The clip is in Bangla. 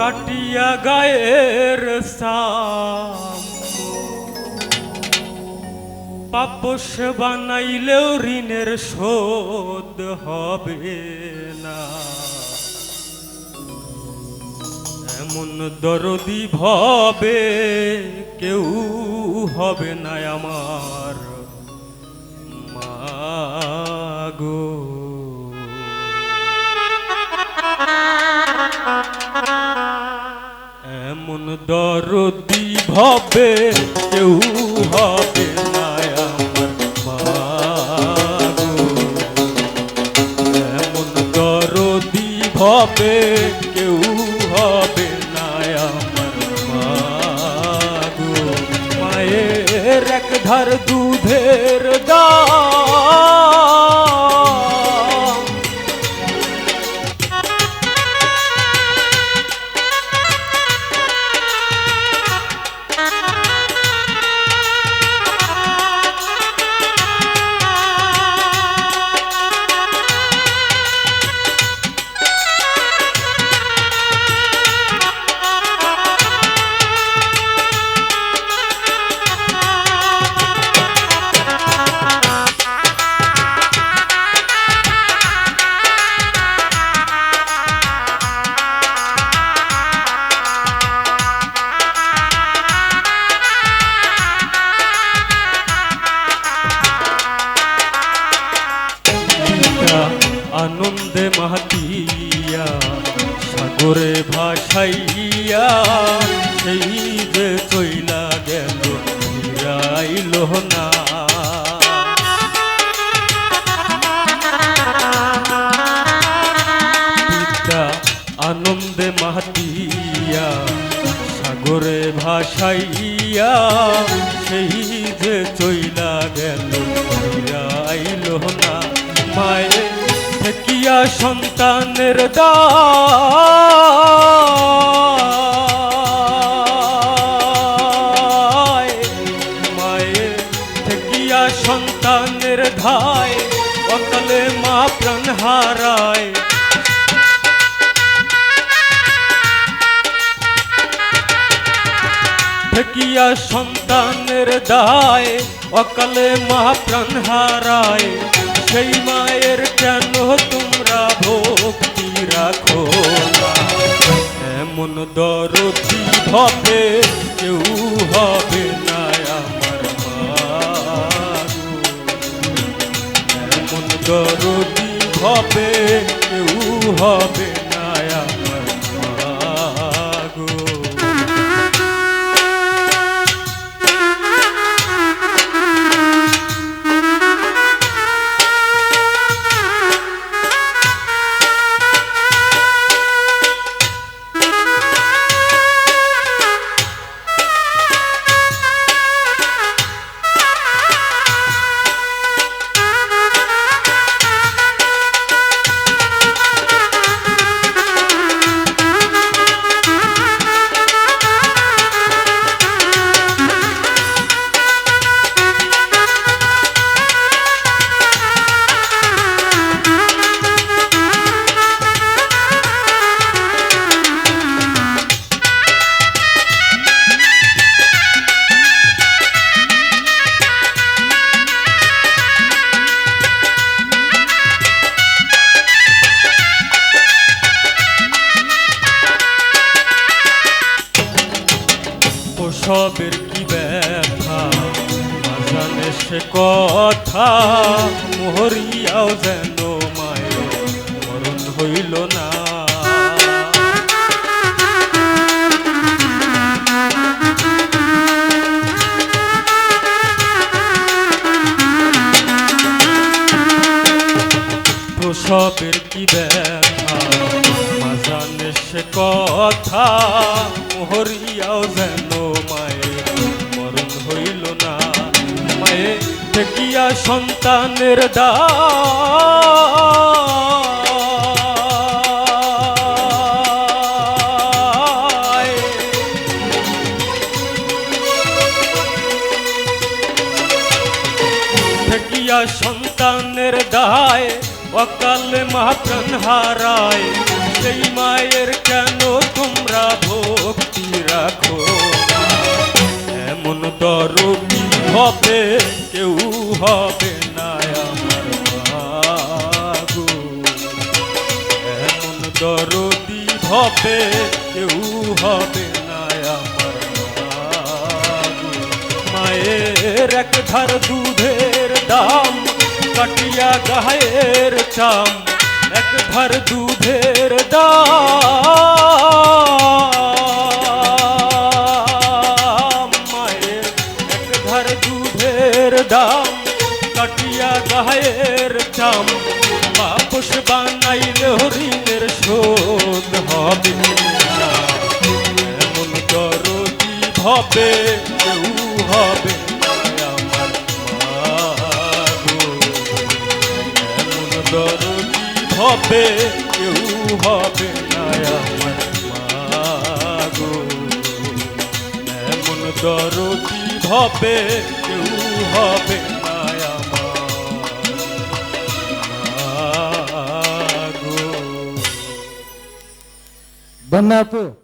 কাটিয়া গায়ের সাম। পাপস বানাইলেও ঋণের শোধ হবে না। এমন দরদি ভবে কেউ হবে না আমার। এমন দরদি ভবে, কেউ হবে না আমার মাগো এমন দরদি ভবে, কেউ হবে না আমার মাগো মায়ের এক ধার দুধের দাম মাহাতিয়া সাগরে ভাসাইয়া সেই যে চইলা গেল, ফিরাইল না। আনন্দে মাহাতিয়া সাগরে ভাসাইয়া, সেই যে চইলা থেকিয়া সন্তানের দায়। মায়ে সন্তানের ধায়, অকালে মা প্রাণ হারায়। ঠেকিয়া সন্তানের দায়, অকালে মা প্রাণ হারায়। সেই মায়ের কেন তোমরা হবে কেউ হবে না আমার এমন দরদি হবে কেউ হবে ওসবের কি ব্যথা? জানে সে কথা, মোহরিয়াও যেন মায়ের মরণ হইল না। প্রসবের কি ব্যথা? জানে সে কথা, মোহরিয়াও যেন দেখিয়া সন্তানের দায় দেখিয়া সন্তানের দায়, অকালে মা প্রাণ হারায় সেই মায়ের কেন তোমরা ভক্তি রাখো। এমন দরদি হবে, কেউ হবে দরদি হবে, কেউ হবে না মায়ের এক ধার দুধের দাম, কাটিয়া গায়ের চাম। এক ধার দুধের দাম বাপস বানাইলে হরিণের শোধ হবে। এমন দরদি ভাবে, কেউ হবে আমার এমন দরদি ভাবে, কেউ হবে না আমার মাগো। এমন দরদি ভাবে, কেউ হবে Bana po.